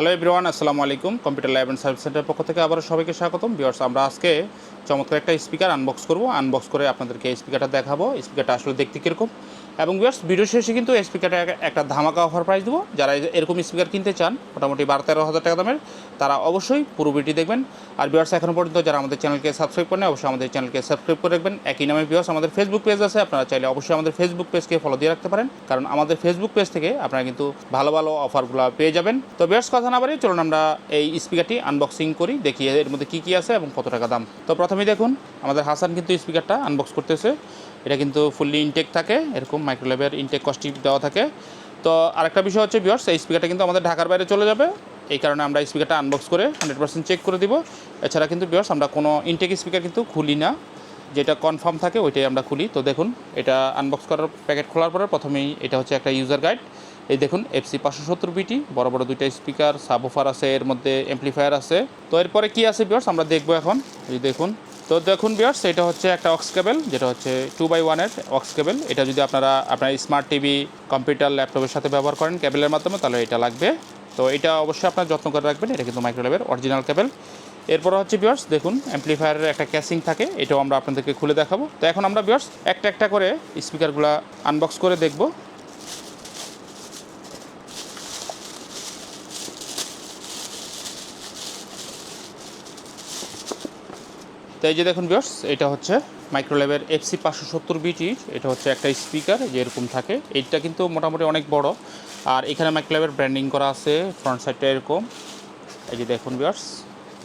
Hello everyone, আসসালামু আলাইকুম, computer lab and service সেন্টারের পক্ষ থেকে আবার সবাইকে স্বাগতম। বিয়ার্স আমরা আজকে চমৎকার একটা স্পিকার আনবক্স করব। আনবক্স করে আপনাদেরকে এই স্পিকারটা দেখাবো। স্পিকারটা আসলে দেখতে কীরকম? এবং বিয়ার্স ভিডিও শেষে কিন্তু স্পিকারটা একটা ধামাকা অফার প্রাইস দেবো। যারা এরকম স্পিকার কিনতে চান, মোটামুটি বারো তেরো হাজার টাকা দামের, তারা অবশ্যই পুরো ভিডিও দেখবেন। আর বিয়ার্স এখনও পর্যন্ত যারা আমাদের চ্যানেলকে সাবস্ক্রাইব করেন অবশ্যই আমাদের চ্যানেলকে সাবস্ক্রাইব করে রাখবেন। একই নামে বিয়ার্স আমাদের ফেসবুক পেজ আছে, আপনারা চাইলে অবশ্যই আমাদের ফেসবুক পেজকে ফলো দিয়ে রাখতে পারেন। কারণ আমাদের ফেসবুক পেজ থেকে আপনারা কিন্তু ভালো ভালো অফারগুলো পেয়ে যাবেন। তো বিয়ার্স কথা না বাড়ি চলুন আমরা এই স্পিকারটি আনবক্সিং করি, দেখি এর মধ্যে কী কী আছে এবং কত টাকা দাম। তো প্রথমেই দেখুন, আমাদের হাসান কিন্তু স্পিকারটা আনবক্স করতেছে। এটা কিন্তু ফুললি ইনটেক থাকে, এরকম মাইক্রোলেভের ইনটেক কস্টি দেওয়া থাকে। তো আরেকটা বিষয় হচ্ছে বিয়ার্স এই স্পিকারটা কিন্তু আমাদের ঢাকার বাইরে চলে যাবে। এই কারণে আমরা স্পিকারটা আনবক্স করে হান্ড্রেড পার্সেন্ট চেক করে দিব। এছাড়া কিন্তু বিয়ার্স আমরা কোনো ইনটেক স্পিকার কিন্তু খুলি না। যেটা কনফার্ম থাকে, ওইটাই আমরা খুলি। তো দেখুন, এটা আনবক্স করার প্যাকেট খোলার পরে প্রথমেই এটা হচ্ছে একটা ইউজার গাইড এই দেখুন এফসি পাঁচশো সত্তর বিটি বড় বড় দুইটা স্পিকার সাবোফার আছে, এর মধ্যে এমপ্লিফায়ার আছে। তো এরপরে কি আছে বিয়ার্স আমরা দেখব এখন। এই দেখুন তো দেখুন বিয়ার্স এটা হচ্ছে একটা অক্স কেবল যেটা হচ্ছে টু বাই ওয়ানের অক্স কেবেল এটা যদি আপনারা, আপনার স্মার্ট টিভি কম্পিউটার ল্যাপটপের সাথে ব্যবহার করেন কেবেলের মাধ্যমে, তাহলে এটা লাগবে। তো এটা অবশ্যই আপনার যত্ন করে রাখবেন, এটা কিন্তু মাইক্রোলেভের অরিজিনাল কেবেল এরপর হচ্ছে বিয়ার্স দেখুন অ্যাম্পলিফায়ারের একটা ক্যাসিং থাকে, এটাও আমরা আপনাদেরকে খুলে দেখাবো। তো এখন আমরা বিয়ার্স একটা একটা করে স্পিকারগুলো আনবক্স করে দেখব। তো এই যে দেখুন বিয়ার্স এটা হচ্ছে মাইক্রোলেভের এফসি পাঁচশো সত্তর বিটির এটা হচ্ছে একটা স্পিকার যে এরকম থাকে। এইটা কিন্তু মোটামুটি অনেক বড়। আর এখানে মাইক্রোলেভের ব্র্যান্ডিং করা আছে ফ্রন্ট সাইডটা এরকম। এই যে দেখুন বিয়ার্স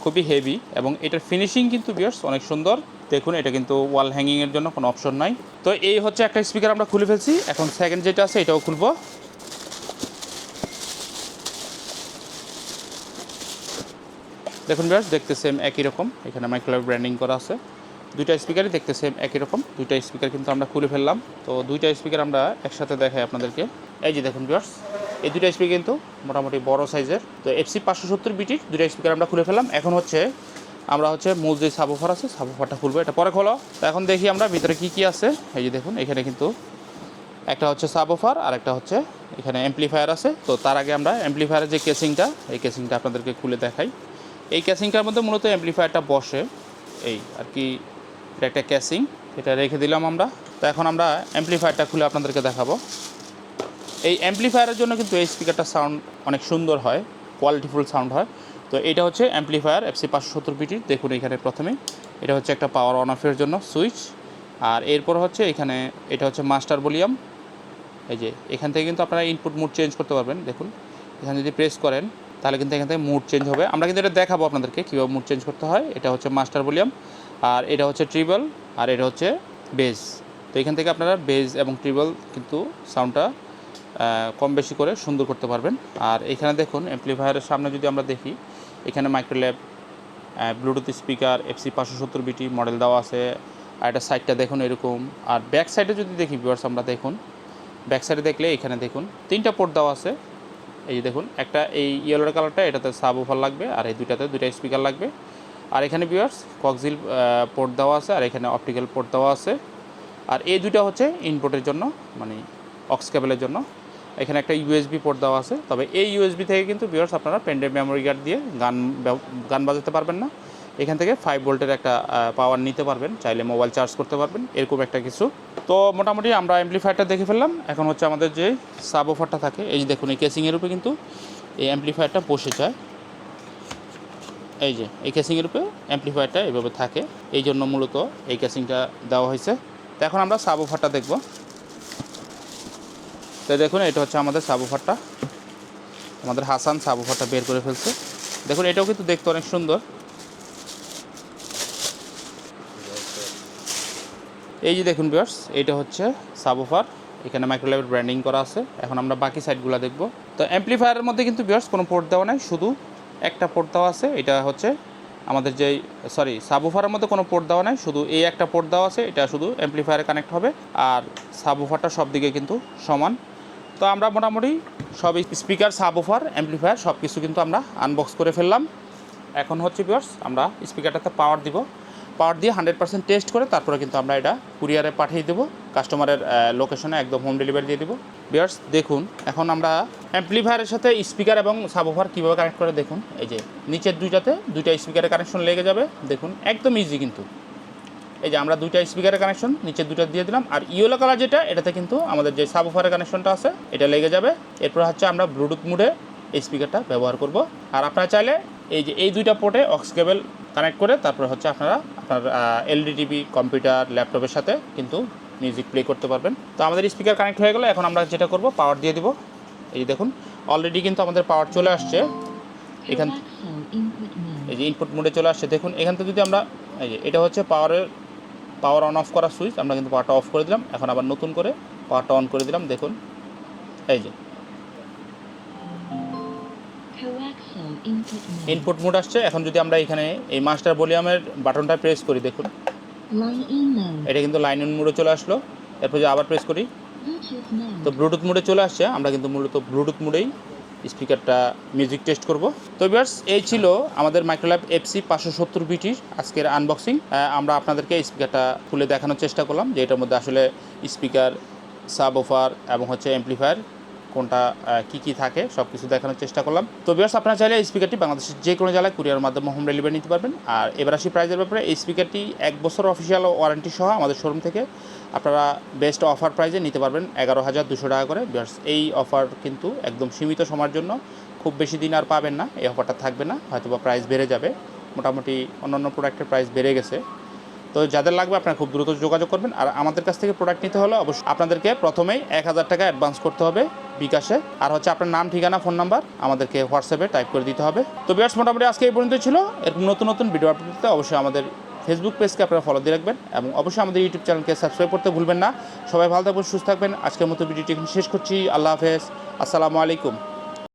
খুবই হেভি এবং এটার ফিনিশিং কিন্তু বিয়ার্স অনেক সুন্দর। দেখুন, এটা কিন্তু ওয়াল হ্যাঙ্গিংয়ের জন্য কোনো অপশন নাই। তো এই হচ্ছে একটা স্পিকার আমরা খুলে ফেলছি। এখন সেকেন্ড যেটা আছে, এটাও খুলবো। দেখুন বিয়ার্স দেখতে সেম একই রকম। এখানে মাইক্রোলাইভ ব্র্যান্ডিং করা আছে। দুইটা স্পিকারই দেখতে সেম একই রকম। দুইটা স্পিকার কিন্তু আমরা খুলে ফেললাম। তো দুইটা স্পিকার আমরা একসাথে দেখাই আপনাদেরকে। এই যে দেখুন বিয়ার্স এই দুইটা স্পিকার কিন্তু মোটামুটি বড় সাইজের তো এফসি পাঁচশো সত্তর বিটির দুইটা স্পিকার আমরা খুলে ফেললাম। এখন হচ্ছে আমরা হচ্ছে মূল যে সাবোফার আছে সাবোফারটা খুলবো। এটা পরে খোলো। তো এখন দেখি আমরা ভিতরে কি কি আছে। এই যে দেখুন, এখানে কিন্তু একটা হচ্ছে সাবোফার আর একটা হচ্ছে এখানে অ্যাম্পলিফায়ার আছে। তো তার আগে আমরা অ্যাম্পলিফায়ারের যে কেসিংটা এই কেসিংটা আপনাদেরকে খুলে দেখাই। এই ক্যাসিংটার মধ্যে মূলত অ্যাম্পলিফায়ারটা বসে। এই আর কি, এটা একটা ক্যাসিং, এটা রেখে দিলাম আমরা। তো এখন আমরা অ্যাম্পলিফায়ারটা খুলে আপনাদেরকে দেখাবো। এই অ্যাম্পলিফায়ারের জন্য কিন্তু এই স্পিকারটা সাউন্ড অনেক সুন্দর হয়, কোয়ালিটিফুল সাউন্ড হয়। তো এটা হচ্ছে অ্যাম্পলিফায়ার এফসি পাঁচশো সত্তর বিটির দেখুন এখানে প্রথমে। এটা হচ্ছে একটা পাওয়ার অন অফের জন্য সুইচ আর এরপর হচ্ছে এখানে এটা হচ্ছে মাস্টার ভলিউম এই যে, এখান থেকে কিন্তু আপনারা ইনপুট মুড চেঞ্জ করতে পারবেন, দেখুন। এখানে যদি প্রেস করেন তাহলে কিন্তু এখান থেকে মুড চেঞ্জ হবে। আমরা কিন্তু এটা দেখাবো আপনাদেরকে কীভাবে মুড চেঞ্জ করতে হয়। এটা হচ্ছে মাস্টার ভলিউম আর এটা হচ্ছে ট্রিবল আর এটা হচ্ছে বেজ তো এখান থেকে আপনারা বেজ এবং ট্রিবল কিন্তু সাউন্ডটা কম বেশি করে সুন্দর করতে পারবেন। আর এখানে দেখুন অ্যাম্পলিফায়ারের সামনে যদি আমরা দেখি, এখানে মাইক্রোল্যাব ব্লুটুথ স্পিকার এফসি পাঁচশো সত্তর বিটি মডেল দেওয়া আছে। আর এটা সাইডটা দেখুন এরকম। আর ব্যাক সাইডে যদি দেখি ভিউয়ার্স আমরা দেখুন। ব্যাক সাইডে দেখলে এখানে দেখুন, তিনটা পোর্ট দেওয়া আছে। এই যে দেখুন, একটা এই ইয়েলোর কালারটা এটাতে সাব ওভার লাগবে, আর এই দুইটাতে দুইটা স্পিকার লাগবে। আর এখানে বিয়ার্স কক্সিল পোর্ট দেওয়া আছে, আর এখানে অপটিক্যাল পোর্ট দেওয়া আছে। আর এই দুইটা হচ্ছে ইনপোর্টের জন্য মানে অক্স কেবলের জন্য। এখানে একটা ইউএসবি পোর্ট দেওয়া আছে, তবে এই ইউএসবি থেকে কিন্তু বিয়ার্স আপনারা পেনড্রাইভ মেমোরি কার্ড দিয়ে গান গান বাজাতে পারবেন না। এখান থেকে ফাইভ ভোল্টের একটা পাওয়ার নিতে পারবেন। চাইলে মোবাইল চার্জ করতে পারবেন, এরকম একটা কিছু। তো মোটামুটি আমরা অ্যাম্পলিফায়ারটা দেখে ফেললাম। এখন হচ্ছে আমাদের যে সাব অফারটা থাকে, এই যে দেখুন, এই কেসিংয়ের উপরে কিন্তু এই অ্যাম্পলিফায়ারটা বসে যায়। এই যে, এই কেসিংয়ের উপরে অ্যাম্পলিফায়ারটা এভাবে থাকে। এই জন্য মূলত এই কেসিংটা দেওয়া হয়েছে। তো এখন আমরা সাব অফারটা দেখব। তো দেখুন, এটা হচ্ছে আমাদের সাব অফারটা আমাদের হাসান সাব অফারটা বের করে ফেলছে। দেখুন, এটাও কিন্তু দেখতে অনেক সুন্দর। এই যে দেখুন বিয়ার্স এটা হচ্ছে সাবোফার এখানে মাইক্রোলেভেল ব্র্যান্ডিং করা আছে। এখন আমরা বাকি সাইডগুলো দেখব। তো অ্যাম্পলিফায়ারের মধ্যে কিন্তু বিয়ার্স কোনো পোর্ট দেওয়া নাই, শুধু একটা পোর্ট দেওয়া আছে। এটা হচ্ছে আমাদের যেই সরি সাবওফারের মধ্যে কোনো পোর্ট দেওয়া নাই, শুধু এই একটা পোর্ট দেওয়া আছে, এটা শুধু অ্যাম্পলিফায়ারে কানেক্ট হবে। আর সাবওফারটা সব দিকে কিন্তু সমান। তো আমরা মোটামুটি সব স্পিকার সাবওফার অ্যাম্পলিফায়ার সব কিছু কিন্তু আমরা আনবক্স করে ফেললাম। এখন হচ্ছে বিয়ার্স আমরা স্পিকারটাতে পাওয়ার দিব। পাওয়ার দিয়ে হান্ড্রেড পার্সেন্ট টেস্ট করে তারপরে কিন্তু আমরা এটা কুরিয়ারে পাঠিয়ে দেবো। কাস্টমারের লোকেশনে একদম হোম ডেলিভারি দিয়ে দেবো। বিয়ার্স দেখুন, এখন আমরা অ্যাম্পলিফায়ারের সাথে স্পিকার এবং সাবওফার কীভাবে কানেক্ট করে দেখুন। এই যে, নিচের দুইটাতে দুইটা স্পিকারের কানেকশন লেগে যাবে। দেখুন, একদম ইজি কিন্তু। এই যে, আমরা দুইটা স্পিকারের কানেকশন নিচের দুইটা দিয়ে দিলাম। আর ইয়েলো কালার যেটা, এটাতে কিন্তু আমাদের যে সাবওফারের কানেকশনটা আছে, এটা লেগে যাবে। এরপর হচ্ছে আমরা ব্লুটুথ মুডে এই স্পিকারটা ব্যবহার করব। আর আপনারা চাইলে এই যে, এই দুইটা পোর্টে অক্স কেবল কানেক্ট করে তারপরে হচ্ছে আপনারা আপনার এলডি টিভি কম্পিউটার ল্যাপটপের সাথে কিন্তু মিউজিক প্লে করতে পারবেন তো আমাদের স্পিকার কানেক্ট হয়ে গেলে, এখন আমরা যেটা করব পাওয়ার দিয়ে দিব এই যে দেখুন অলরেডি কিন্তু আমাদের পাওয়ার চলে আসছে এখান. এই যে ইনপুট মোডে চলে আসছে দেখুন, এখান থেকে যদি আমরা, এই যে এটা হচ্ছে পাওয়ারের পাওয়ার অন অফ করার সুইচ আমরা কিন্তু পাওয়ারটা অফ করে দিলাম এখন আবার নতুন করে পাওয়ারটা অন করে দিলাম দেখুন, এই যে. ইনপুট মোড আসছে। এখন যদি আমরা এখানে এই মাস্টার ভলিউমের বাটনটা প্রেস করি দেখুন. এটা কিন্তু লাইন ইন মোডে চলে আসলো। এরপর যে আবার প্রেস করি তো ব্লুটুথ মোডে চলে আসছে। আমরা কিন্তু মূলত ব্লুটুথ মোডেই স্পিকারটা মিউজিক টেস্ট করব। তো ভিউয়ার্স এই ছিল আমাদের মাইক্রোল্যাব এফসি পাঁচশো সত্তর বিটির আজকের আনবক্সিং আমরা আপনাদেরকে স্পিকারটা খুলে দেখানোর চেষ্টা করলাম যে এটার মধ্যে আসলে স্পিকার সাব অফার এবং হচ্ছে অ্যাম্পলিফায়ার কোনটা কি কি থাকে সব কিছু দেখানোর চেষ্টা করলাম। তো ভিউয়ার্স আপনারা চাইলে এই স্পিকারটি বাংলাদেশের যে কোনো জেলায় কুরিয়ার মাধ্যমে হোম ডেলিভারি নিতে পারবেন। আর এবার আসি প্রাইজের ব্যাপারে। এই স্পিকারটি এক বছর অফিসিয়াল ওয়ারেন্টি সহ আমাদের শোরুম থেকে আপনারা বেস্ট অফার প্রাইজে নিতে পারবেন এগারো হাজার দুশো টাকা করে। বিয়ার্স এই অফার কিন্তু একদম সীমিত সময়ের জন্য খুব বেশি দিন আর পাবেন না। এই অফারটা থাকবে না। হয়তো বা প্রাইস বেড়ে যাবে। মোটামুটি অন্যান্য প্রোডাক্টের প্রাইস বেড়ে গেছে। তো যাদের লাগবে আপনারা খুব দ্রুত যোগাযোগ করবেন। আর আমাদের কাছ থেকে প্রোডাক্ট নিতে হলে অবশ্যই আপনাদেরকে প্রথমেই এক হাজার টাকা অ্যাডভান্স করতে হবে বিকাশে। আর হচ্ছে আপনার নাম, ঠিকানা ফোন নাম্বার আমাদেরকে হোয়াটসঅ্যাপে টাইপ করে দিতে হবে। তো বিয়ার্স মোটামুটি আজকে এই পর্যন্ত ছিল। এরকম নতুন নতুন ভিডিও আপডেট অবশ্যই আমাদের ফেসবুক পেজকে আপনারা ফলো দিয়ে রাখবেন এবং অবশ্যই আমাদের ইউটিউব চ্যানেলকে সাবস্ক্রাইব করতে ভুলবেন না। সবাই ভালো থাকবেন, সুস্থ থাকবেন। আজকের মতো ভিডিওটি শেষ করছি। আল্লাহ হাফেজ। আসসালামু আলাইকুম।